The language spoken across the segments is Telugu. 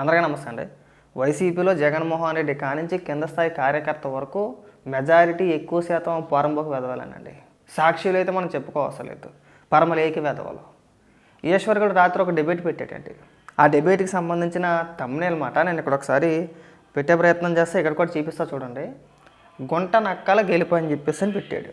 అందరికీ నమస్తే అండి. వైసీపీలో జగన్మోహన్ రెడ్డి కానించి కింద స్థాయి కార్యకర్త వరకు మెజారిటీ ఎక్కువ శాతం పొరంబోకు వెదవాలనండి. సాక్షులు అయితే మనం చెప్పుకోవసరం లేదు. పరమలేకి వెదవలు. ఈశ్వర్ గడు రాత్రి ఒక డిబేట్ పెట్టాడండి. ఆ డిబేట్కి సంబంధించిన తమ్నేల్ మాట నేను ఇక్కడ ఒకసారి పెట్టే ప్రయత్నం చేస్తే ఇక్కడ కూడా చూపిస్తా చూడండి. గుంట నక్కల గెలుపు అని చెప్పేసి అని పెట్టాడు.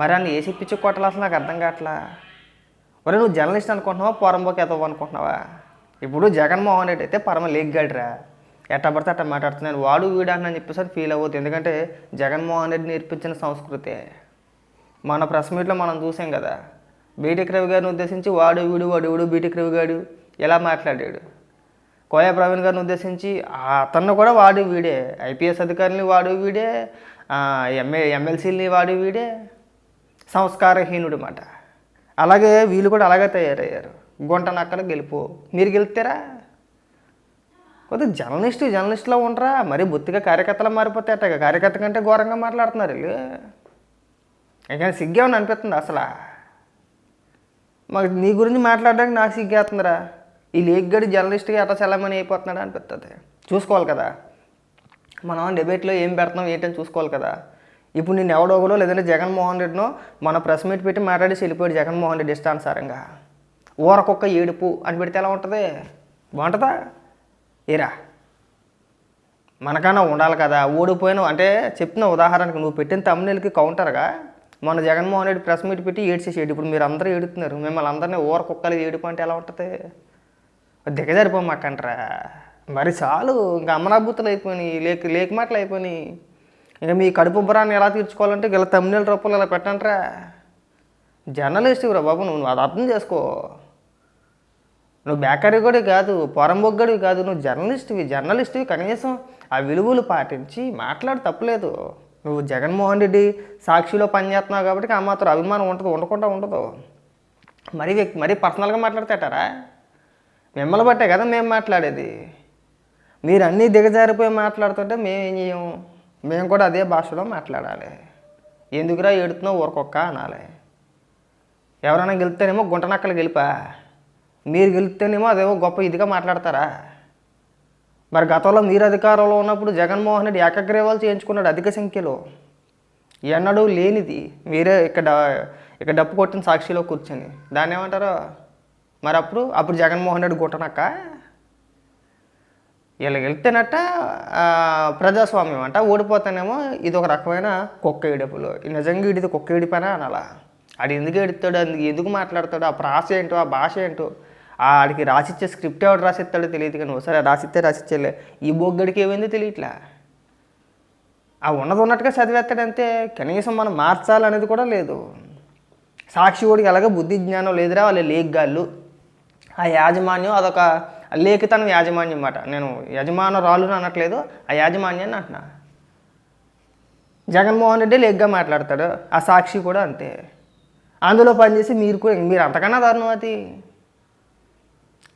మరి అన్ని ఏసీ పిచ్చి కొట్టాలి అసలు నాకు అర్థం కావట్లా? ఒరే నువ్వు జర్నలిస్ట్ అనుకుంటున్నావా? పొరంబోకి ఎదవు అనుకుంటున్నావా ఇప్పుడు జగన్మోహన్ రెడ్డి అయితే పరమ లేగ్గాడురా ఎట్టా పడితే అట్ట మాట్లాడుతున్నాను వాడు వీడు అని చెప్పేసి అని ఫీల్ అవ్వద్దు. ఎందుకంటే జగన్మోహన్ రెడ్డి నేర్పించిన సంస్కృతే. మన ప్రెస్ మీట్లో మనం చూసాం కదా. బీటెక్ రవి గారిని ఉద్దేశించి వాడు వీడు వాడు వీడు బీటెక్ రవి గారు ఎలా మాట్లాడాడు. కోయా ప్రవీణ్ గారిని ఉద్దేశించి అతను కూడా వాడు వీడే. ఐపీఎస్ అధికారులని వాడు వీడే. ఎంఏ ఎమ్మెల్సీని వాడు వీడే. సంస్కారహీనుడు మాట. అలాగే వీళ్ళు కూడా అలాగే తయారయ్యారు. గుంట నక్కలు గెలుపు. మీరు గెలుస్తారా కొద్దిగా జర్నలిస్ట్ జర్నలిస్ట్లో ఉండరా? మరి బొత్తిగా కార్యకర్తలు మారిపోతే కార్యకర్త కంటే ఘోరంగా మాట్లాడుతున్నారు వీళ్ళు. ఇంకా సిగ్గేమని అనిపిస్తుంది అసలు. మాకు నీ గురించి మాట్లాడడానికి నాకు సిగ్గేస్తుందిరా ఈ లేగ్గడి జర్నలిస్ట్గా ఎట్లా చల్లమని అయిపోతున్నాడు అనిపిస్తుంది చూసుకోవాలి కదా. మనం డిబేట్లో ఏం పెడుతున్నాం ఏంటని చూసుకోవాలి కదా. ఇప్పుడు నేను ఎవడోగలో లేదంటే జగన్మోహన్ రెడ్డినో మన ప్రెస్ మీట్ పెట్టి మాట్లాడేసి వెళ్ళిపోయాడు జగన్మోహన్ రెడ్డి ఇష్టానుసారంగా. ఊరకొక్క ఏడుపు అని పెడితే ఎలా ఉంటుంది? బాగుంటుందా? ఏరా మనకన్నా ఉండాలి కదా ఓడిపోయిన. అంటే చెప్పిన ఉదాహరణకు నువ్వు పెట్టిన తమ్ముళ్ళకి కౌంటర్గా మన జగన్మోహన్ రెడ్డి ప్రెస్ మీట్ పెట్టి ఏడ్చేసేడు. ఇప్పుడు మీరు అందరూ ఏడుతున్నారు. మిమ్మల్ని అందరినీ ఊర కుక్కలు ఏడుపు అంటే ఎలా ఉంటుంది? దిగజారిపోమాకంటారా మరి చాలు ఇంకా అమనాభూతులు అయిపోయినాయి లేక లేక మాటలు అయిపోయినాయి. ఇంకా మీ కడుపు బురాన్ని ఎలా తీర్చుకోవాలంటే ఇలా తమిళ రూపాయలు ఇలా పెట్టంటారా. జర్నలిస్ట్ రా బాబు నువ్వు అది అర్థం చేసుకో. నువ్వు బేకరీ కూడా కాదు పొరంబొగ్గడివి కాదు నువ్వు జర్నలిస్ట్వి జర్నలిస్ట్వి కనీసం ఆ విలువలు పాటించి మాట్లాడు తప్పలేదు. నువ్వు జగన్మోహన్ రెడ్డి సాక్షిలో పనిచేస్తున్నావు కాబట్టి ఆ మాత్రం అభిమానం ఉంటుంది ఉండకుండా ఉండదు. మరీ వ్యక్తి మరీ పర్సనల్గా మాట్లాడతాటారా మిమ్మల్ని బట్టే కదా మేము మాట్లాడేది. మీరు అన్నీ దిగజారిపోయి మాట్లాడుతుంటే మేము ఏం చేయం? మేము కూడా అదే భాషలో మాట్లాడాలి. ఎందుకురా ఏడుతున్నావు ఊరకొక్క అనాలి. ఎవరైనా గెలిస్తేనేమో గుంటనక్కలు గెలిపా? మీరు గెలిస్తేనేమో అదేమో గొప్ప ఇదిగా మాట్లాడతారా? మరి గతంలో మీరు అధికారంలో ఉన్నప్పుడు జగన్మోహన్ రెడ్డి ఏకగ్రీవాలు చేయించుకున్నాడు అధిక సంఖ్యలో. ఎన్నడూ లేనిది మీరే ఇక్కడ ఇక్కడ డప్పు కొట్టిన సాక్షిలో కూర్చొని. దాన్ని ఏమంటారు? మరి అప్పుడు అప్పుడు జగన్మోహన్ రెడ్డి కొట్టనక్క వీళ్ళకి వెళ్తేనట్ట ప్రజాస్వామ్యం అంట ఓడిపోతానేమో ఇది ఒక రకమైన కుక్క ఏడుపులు నిజంగా ఇది కుక్క ఏడిపోయినా అనాలా? అది ఎందుకు ఏడుతాడు అందుకు ఎందుకు మాట్లాడతాడు? ఆ ప్రాస ఏంటో ఆ భాష ఏంటో ఆడికి రాసిచ్చే స్క్రిప్ట్ ఎవడు రాసిస్తాడో తెలియదు కానీ ఒకసారి రాసిస్తే రాసిచ్చేలే. ఈ బొగ్గడికి ఏమైందో తెలియట్లే? ఆ ఉన్నది ఉన్నట్టుగా చదివేస్తాడంతే కనీసం మనం మార్చాలనేది కూడా లేదు. సాక్షి ఓడికి అలాగే బుద్ధి జ్ఞానం లేదురా వాళ్ళ లేగ్గాళ్ళు. ఆ యాజమాన్యం అదొక లేఖితనం యాజమాన్యం అన్నమాట నేను యజమానురాలు అనట్లేదు ఆ యాజమాన్యాన్ని అంటున్నా. జగన్మోహన్ రెడ్డి లేగ్గా మాట్లాడతాడు ఆ సాక్షి కూడా అంతే. అందులో పనిచేసి మీరు కూడా మీరు అంతకన్నా దారుణం అది.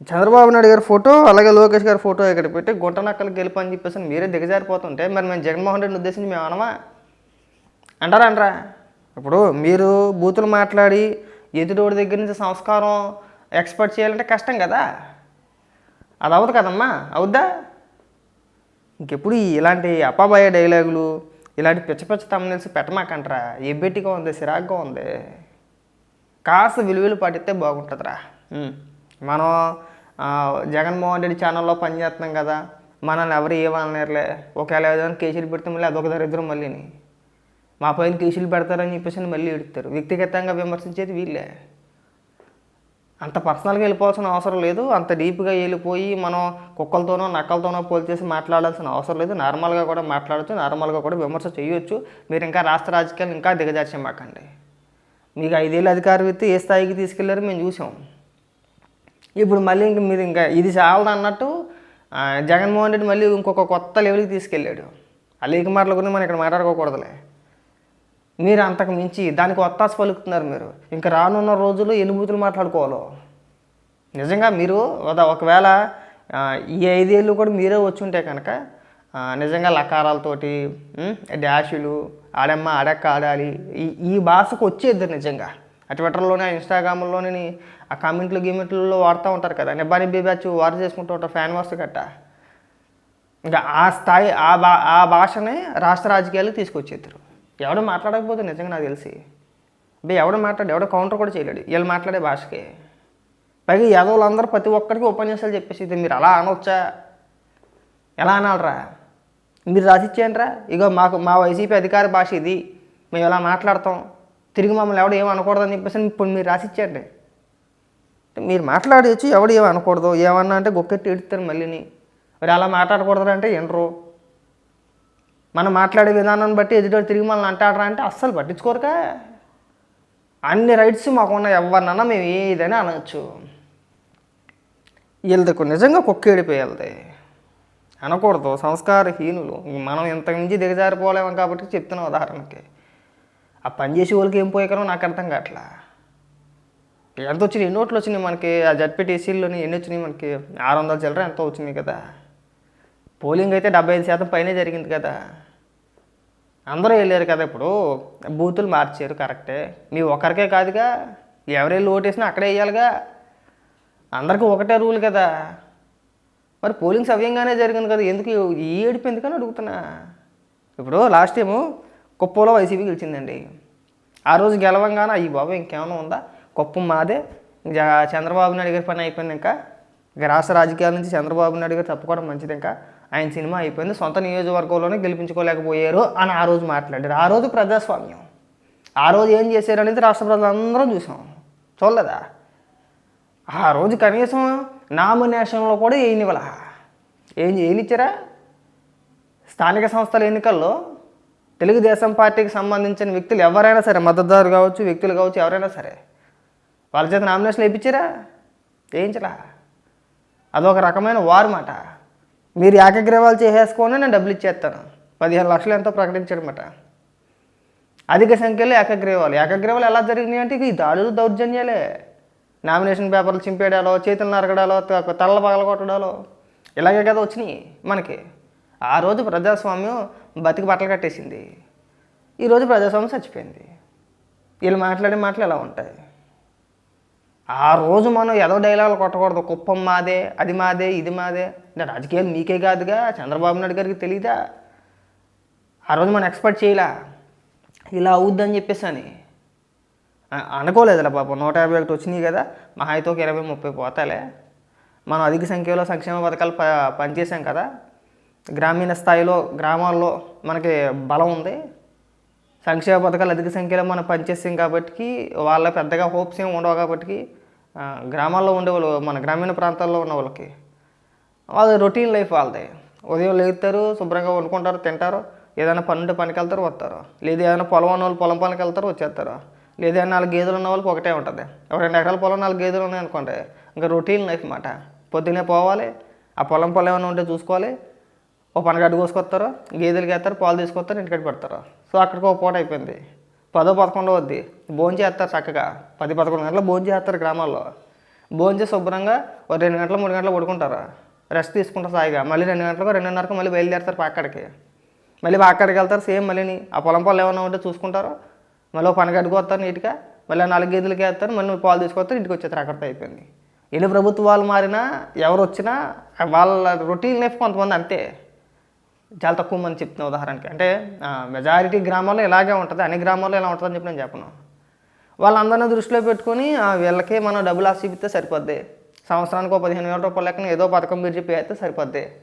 చంద్రబాబు నాయుడు గారి ఫోటో అలాగే లోకేష్ గారి ఫోటో ఇక్కడ పెట్టి గుంట నక్కలు గెలుపు అని చెప్పేసి మీరే దిగజారిపోతుంటే మరి మేము జగన్మోహన్ రెడ్డిని ఉద్దేశించి మేము అనమా? అంటారా అంటారా? ఇప్పుడు మీరు బూతులు మాట్లాడి ఎదుటోడి దగ్గర నుంచి సంస్కారం ఎక్స్పెక్ట్ చేయాలంటే కష్టం కదా. అది అవ్వదు కదమ్మా అవుద్దా? ఇంకెప్పుడు ఇలాంటి అప్పాబాయ డైలాగులు ఇలాంటి పిచ్చ పిచ్చ తమ్ముల్స్ పెట్టమాకంటరా? ఎబ్బెట్టిగా ఉంది సిరాగ్గా ఉంది. కాస్త విలువలు పాటిస్తే బాగుంటుందిరా. మనం జగన్మోహన్ రెడ్డి ఛానల్లో పనిచేస్తున్నాం కదా మనల్ని ఎవరు ఏమనలేరులే. ఒకవేళ ఏదైనా కేసులు పెడితే మళ్ళీ అదొక దరిద్రం మళ్ళీని మా పైన కేసులు పెడతారని చెప్పేసి మళ్ళీ ఎడుతారు వ్యక్తిగతంగా విమర్శించేది వీళ్ళే. అంత పర్సనల్గా వెళ్ళిపోవాల్సిన అవసరం లేదు. అంత డీప్గా వెళ్ళిపోయి మనం కుక్కలతోనో నక్కలతోనో పోల్చేసి మాట్లాడాల్సిన అవసరం లేదు. నార్మల్గా కూడా మాట్లాడచ్చు నార్మల్గా కూడా విమర్శ చేయొచ్చు. మీరు ఇంకా రాష్ట్ర రాజకీయాలు ఇంకా దిగజార్చే మాకండి మీకు ఐదేళ్ళు అధికారం ఇస్తే ఏ స్థాయికి తీసుకెళ్ళారో మేము చూసాం ఇప్పుడు మళ్ళీ ఇంక మీరు ఇంకా ఇది చాలదు అన్నట్టు జగన్మోహన్ రెడ్డి మళ్ళీ ఇంకొక కొత్త లెవెల్కి తీసుకెళ్ళాడు. ఆ లేఖ మాటల గురించి మనం ఇక్కడ మాట్లాడుకోకూడదులే. మీరు అంతకు మించి దానికి ఒత్తాస పలుకుతున్నారు మీరు. ఇంకా రానున్న రోజుల్లో ఎన్ని మాట్లాడుకోవాలో? నిజంగా మీరు ఒకవేళ ఈ ఐదేళ్ళు కూడా మీరే వచ్చుంటే కనుక నిజంగా లకారాలతోటి డాషులు ఆడమ్మ ఆడక్క ఆడాలి ఈ ఈ భాషకు వచ్చేద్దరు నిజంగా. ఆ ట్విట్టర్లోనే ఇన్స్టాగ్రామ్లోని ఆ కామెంట్లు గిమెంట్లలో వాడుతూ ఉంటారు కదా. నిబ్బా నిబ్బి బ్యాచ్ వారు చేసుకుంటూ ఉంటారు ఫ్యాన్ వాస్ గట్ట. ఇంకా ఆ స్థాయి ఆ భా ఆ భాషనే రాష్ట్ర రాజకీయాలకు తీసుకొచ్చేద్దరు ఎవడు మాట్లాడకపోతే నిజంగా నాకు తెలిసి. బే ఎవడు మాట్లాడు ఎవడో కౌంటర్ కూడా చేయలేడు. వీళ్ళు మాట్లాడే భాషకి. పైగా యాదవులందరూ ప్రతి ఒక్కరికి ఉపన్యాసాలు చెప్పేసి ఇది మీరు అలా అనొచ్చా? ఎలా అనాలరా? మీరు రాసిచ్చేయండిరా? ఇగో మాకు మా వైసీపీ అధికార భాష ఇది. మేము ఇలా మాట్లాడతాం. తిరిగి మమ్మల్ని ఎవడు ఏమనకూడదని చెప్పేసి ఇప్పుడు మీరు రాసిచ్చేయండి. మీరు మాట్లాడచ్చు ఎవడు ఏమి అనకూడదు. ఏమన్నా అంటే గొక్కెట్టి ఎడుతారు మళ్ళీని. మరి అలా మాట్లాడకూడదు అంటే ఎండరు మనం మాట్లాడే విధానాన్ని బట్టి ఎదుటి తిరిగి మనల్ని అంటాడరా అంటే అస్సలు పట్టించుకోరుగా అన్ని రైట్స్ మాకున్న ఎవరినన్నా మేము ఏదైనా అనవచ్చు వీళ్ళకు నిజంగా కుక్క ఏడిపోయేది అనకూడదు సంస్కారహీనులు. మనం ఇంతకుమించి దిగజారిపోలేము కాబట్టి చెప్తున్న ఉదాహరణకి. ఆ పని చేసే వాళ్ళకి ఏం పోయేకరో? నాకు అర్థం కావట్లా. ఎడతో వచ్చినాయి ఎన్ని ఓట్లు వచ్చినాయి మనకి? ఆ జడ్పీటీసీలోని ఎన్ని వచ్చినాయి మనకి? ఆరు వందల చిల్లర ఎంతో వచ్చినాయి కదా? పోలింగ్ అయితే డెబ్బై ఐదు శాతం పైనే జరిగింది కదా? అందరూ వెళ్ళారు కదా ఇప్పుడు? బూతులు మార్చారు కరెక్టే. మీ ఒక్కరికే కాదుగా ఎవరెళ్ళి ఓటేసినా అక్కడే వేయాలిగా అందరికీ ఒకటే రూల్ కదా? మరి పోలింగ్ సవ్యంగానే జరిగింది కదా? ఎందుకు ఈ ఏడుపు ఎందుకని అడుగుతున్నా? ఇప్పుడు లాస్ట్ టైము కుప్పలో వైసీపీ గెలిచిందండి. ఆ రోజు గెలవంగానే అయ్యి బాబు ఇంకేమైనా ఉందా? కుప్పం మాదే. చంద్రబాబు నాయుడు గారి పని అయిపోయింది ఇంకా. ఇక రాష్ట్ర రాజకీయాల నుంచి చంద్రబాబు నాయుడు గారు తప్పుకోవడం మంచిది ఇంకా. ఆయన సినిమా అయిపోయింది. సొంత నియోజకవర్గంలోనే గెలిపించుకోలేకపోయారు అని ఆ రోజు మాట్లాడారు. ఆ రోజు ప్రజాస్వామ్యం. ఆ రోజు ఏం చేశారు అనేది రాష్ట్ర ప్రజలందరం చూసాం. చూడలేదా? ఆ రోజు కనీసం నామినేషన్లో కూడా వేయనివ్వాల. ఏం చేయనిచ్చారా స్థానిక సంస్థల ఎన్నికల్లో తెలుగుదేశం పార్టీకి సంబంధించిన వ్యక్తులు ఎవరైనా సరే మద్దతుదారు కావచ్చు వ్యక్తులు కావచ్చు ఎవరైనా సరే వాళ్ళ చేత నామినేషన్లు వేయించారా? వేయించరా అదొక రకమైన వారు మాట మీరు ఏకగ్రీవాలు చేసేసుకొని నేను డబ్బులు ఇచ్చేస్తాను. పదిహేను లక్షలు ఎంతో ప్రకటించడమాట అధిక సంఖ్యలో ఏకగ్రీవాలు. ఏకగ్రీవాలు ఎలా జరిగినాయి అంటే ఈ దాడులు దౌర్జన్యాలే. నామినేషన్ పేపర్లు చింపేయడాలో చేతులు నరకడాలో త- తలలు పగలగొట్టడాలో. ఇలాగే కదా వచ్చినాయి మనకి. ఆ రోజు ప్రజాస్వామ్యం బతికి బట్టలు కట్టేసింది. ఈరోజు ప్రజాస్వామ్యం చచ్చిపోయింది. వీళ్ళు మాట్లాడే మాటలు ఎలా ఉంటాయి? ఆ రోజు మనం ఏదో డైలాగులు కొట్టకూడదు. కుప్పం మాదే అది మాదే ఇది మాదే. అంటే రాజకీయాలు మీకే కాదుగా. చంద్రబాబు నాయుడు గారికి తెలియదా ఆ రోజు మనం ఎక్స్పెక్ట్ చేయలా? ఇలా అవుద్దని చెప్పేసి అని. అనుకోలేదులే పాపం. నూట యాభై ఒకటి వచ్చినాయి కదా. మా హాయితో ఒక ఇరవై ముప్పై పోతాలే. మనం అధిక సంఖ్యలో సంక్షేమ పథకాలు ప పనిచేసాం కదా. గ్రామీణ స్థాయిలో గ్రామాల్లో మనకి బలం ఉంది. సంక్షేమ పథకాలు అధిక సంఖ్యలో మనం పనిచేస్తాం కాబట్టి వాళ్ళ పెద్దగా హోప్స్ ఏమి ఉండవు కాబట్టి గ్రామాల్లో ఉండేవాళ్ళు మన గ్రామీణ ప్రాంతాల్లో ఉన్న వాళ్ళకి వాళ్ళ రొటీన్ లైఫ్ వాళ్ళది. ఉదయం లేగుతారు శుభ్రంగా వండుకుంటారు తింటారు ఏదైనా పని ఉంటే పనికి వెళ్తారు వస్తారు. లేదా ఏదైనా పొలం ఉన్న వాళ్ళు పొలం పనికి వెళ్తారు వచ్చేస్తారు. లేదా నాలుగు గేదెలు ఉన్న వాళ్ళకి ఒకటే ఉంటుంది. ఒక రెండు ఎకరాల పొలం నాలుగు గేదెలు ఉన్నాయి అనుకోండి ఇంకా రొటీన్ లైఫ్ మాట పొద్దున్నే పోవాలి ఆ పొలం పొలం ఏమైనా ఉంటే చూసుకోవాలి ఓ పనగడ్డ కోసుకొస్తారు గేదెలు వేస్తారు పాలు తీసుకొస్తారు ఇంటికి పెడతారు. సో అక్కడికి ఒక పూట అయిపోయింది. పదో పదకొండో వద్ది. భోజనం చేస్తారు చక్కగా. పది పదకొండు గంటలు భోజనం చేస్తారు గ్రామాల్లో. భోజనం శుభ్రంగా ఒక రెండు గంటలు మూడు గంటలు పడుకుంటారు. రెస్ట్ తీసుకుంటారు సాయిగా. మళ్ళీ రెండు గంటలకు రెండున్నరకు మళ్ళీ బయలుదేరుతారు అక్కడికి. మళ్ళీ అక్కడికి వెళ్తారు సేమ్ మళ్ళీ ఆ పొలం పొలం ఏమైనా ఉంటే చూసుకుంటారు. మళ్ళీ ఒక పనగడ్డకు వస్తారు నీట్గా. మళ్ళీ నాలుగు గేదెలకి వేస్తారు మళ్ళీ పాలు తీసుకొస్తారు ఇంటికి వచ్చేస్తారు. అక్కడితో అయిపోయింది. ఎన్ని ప్రభుత్వాలు మారినా ఎవరు వచ్చినా వాళ్ళ రొటీన్ లైఫ్ కొంతమంది అంతే. చాలా తక్కువ మంది చెప్తున్నా ఉదాహరణకి. అంటే మెజారిటీ గ్రామాల్లో ఇలాగే ఉంటుంది. అన్ని గ్రామాల్లో ఇలా ఉంటుందని చెప్పి నేను చెప్పను. వాళ్ళందరినీ దృష్టిలో పెట్టుకొని ఆ, మనం డబ్బులు ఆశీపిస్తే సరిపోద్ది. సంవత్సరానికి ఒక పదిహేను వేల రూపాయల లెక్కన ఏదో పథకం మీరు చెప్పి అయితే సరిపోద్ది.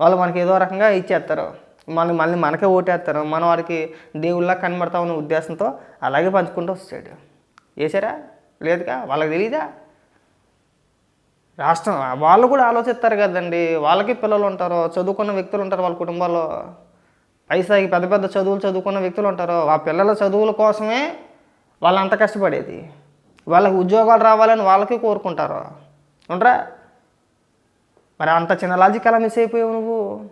వాళ్ళు మనకి ఏదో రకంగా ఇచ్చేస్తారు. మళ్ళీ మళ్ళీ మనకే ఓటేస్తారు. మనం వారికి దేవుళ్ళ కనబడతామనే ఉద్దేశంతో అలాగే పంచుకుంటూ వస్తాడు. వేసారా లేదుగా? వాళ్ళకి తెలియదా రాష్ట్రం వాళ్ళు కూడా ఆలోచిస్తారు కదండి. వాళ్ళకి పిల్లలు ఉంటారు చదువుకున్న వ్యక్తులు ఉంటారు వాళ్ళ కుటుంబాల్లో. పైసాకి పెద్ద పెద్ద చదువులు చదువుకున్న వ్యక్తులు ఉంటారు. ఆ పిల్లల చదువుల కోసమే వాళ్ళు అంత కష్టపడేది. వాళ్ళకి ఉద్యోగాలు రావాలని వాళ్ళకి కోరుకుంటారు. ఉండరా? మరి అంత చిన్న లాజిక్ అలా మిస్ అయిపోయావు నువ్వు?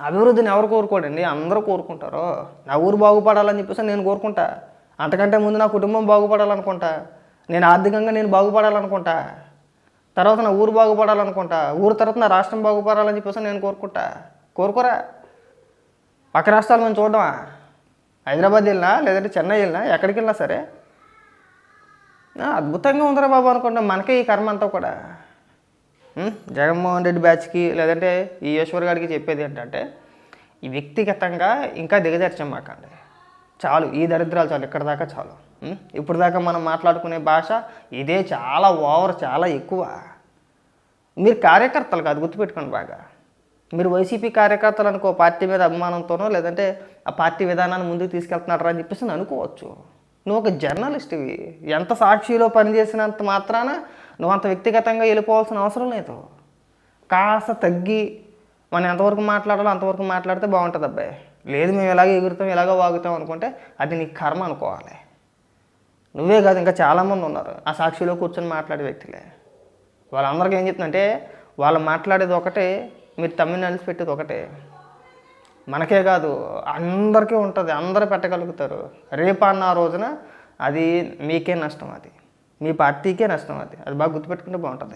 అభివృద్ధిని ఎవరు కోరుకోడండి? అందరూ కోరుకుంటారు. నా ఊరు బాగుపడాలని చెప్పేసి నేను కోరుకుంటా. అంతకంటే ముందు నా కుటుంబం బాగుపడాలనుకుంటా. నేను ఆర్థికంగా నేను బాగుపడాలనుకుంటా. తర్వాత నా ఊరు బాగుపడాలనుకుంటా. ఊరు తర్వాత నా రాష్ట్రం బాగుపడాలని చెప్పేసి నేను కోరుకుంటా. కోరుకోరా? పక్క రాష్ట్రాలు మేము చూడడమా? హైదరాబాద్ వెళ్ళినా లేదంటే చెన్నై వెళ్ళినా ఎక్కడికి వెళ్ళినా సరే. అద్భుతంగా ఉందిరా బాబు అనుకుంటాం. మనకే ఈ కర్మ అంతా కూడా. జగన్మోహన్ రెడ్డి బ్యాచ్కి లేదంటే ఈ ఈశ్వర్ గారికి చెప్పేది ఏంటంటే ఈ వ్యక్తిగతంగా ఇంకా దిగజార్చమాకండి చాలు ఈ దరిద్రాలు చాలు ఇక్కడ దాకా చాలు. ఇప్పుడు దాకా మనం మాట్లాడుకునే భాష ఇదే చాలా ఓవర్ చాలా ఎక్కువ. మీరు కార్యకర్తలు కాదు గుర్తుపెట్టుకోండి బాగా. మీరు వైసీపీ కార్యకర్తలు అనుకో పార్టీ మీద అభిమానంతోనో లేదంటే ఆ పార్టీ విధానాన్ని ముందుకు తీసుకెళ్తున్నారా అని చెప్పేసి నేను అనుకోవచ్చు. నువ్వు ఒక జర్నలిస్ట్వి ఎంత సాక్షిలో పనిచేసినంత మాత్రాన నువ్వు అంత వ్యక్తిగతంగా వెళ్ళిపోవాల్సిన అవసరం లేదు. కాస్త తగ్గి మనం ఎంతవరకు మాట్లాడాలో అంతవరకు మాట్లాడితే బాగుంటుంది అబ్బాయి లేదు మేము ఇలాగే ఎగురుతాం ఇలాగ వాగుతాం అనుకుంటే అది నీ కర్మ అనుకోవాలి. నువ్వే కాదు ఇంకా చాలామంది ఉన్నారు. ఆ సాక్షిలో కూర్చొని మాట్లాడే వ్యక్తులే. వాళ్ళందరికీ ఏం చెప్తుందంటే వాళ్ళు మాట్లాడేది ఒకటే మీరు తమ్మినల్సి పెట్టేది ఒకటే. మనకే కాదు అందరికీ ఉంటుంది అందరూ పెట్టగలుగుతారు. రేపు అన్న రోజున అది మీకే నష్టం అది. మీ పార్టీకే నష్టం అది. అది బాగా గుర్తుపెట్టుకుంటే బాగుంటుంది.